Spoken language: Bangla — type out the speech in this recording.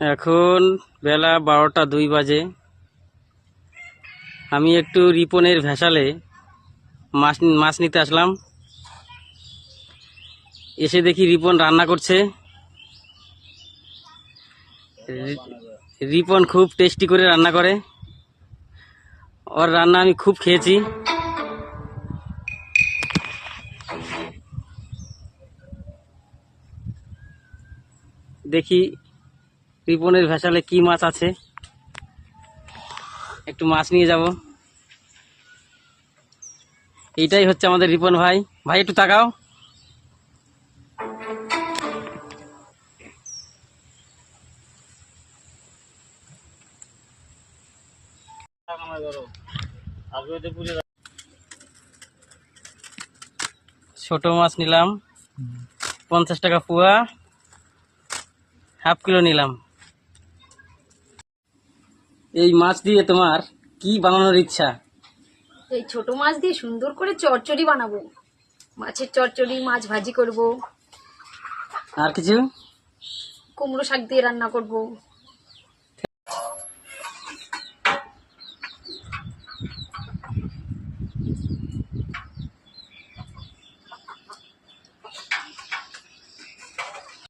এখন বেলা বারোটা দুই বাজে। আমি একটু রিপনের ভেসালে মাছ মাছ নিতে আসলাম। এসে দেখি রিপন রান্না করছে। রিপন খুব টেস্টি করে রান্না করে। ওর রান্না আমি খুব খেয়েছি। দেখি রিপনের ভেসালে কি মাছ আছে? একটু মাছ নিয়ে যাব। এইটাই হচ্ছে আমাদের রিপন ভাই। ভাই, একটু তাকাও। ছোট মাছ নিলাম। পঞ্চাশ টাকা পোয়া। হাফ কিলো নিলাম। এই মাছ দিয়ে তোমার কি বানানোর ইচ্ছা? এই ছোট মাছ দিয়ে সুন্দর করে চচ্চড়ি বানাবো। মাছের চচ্চড়ি মাছ ভাজি করব। আর কিছু? কুমড়ো শাক দিয়ে রান্না করব।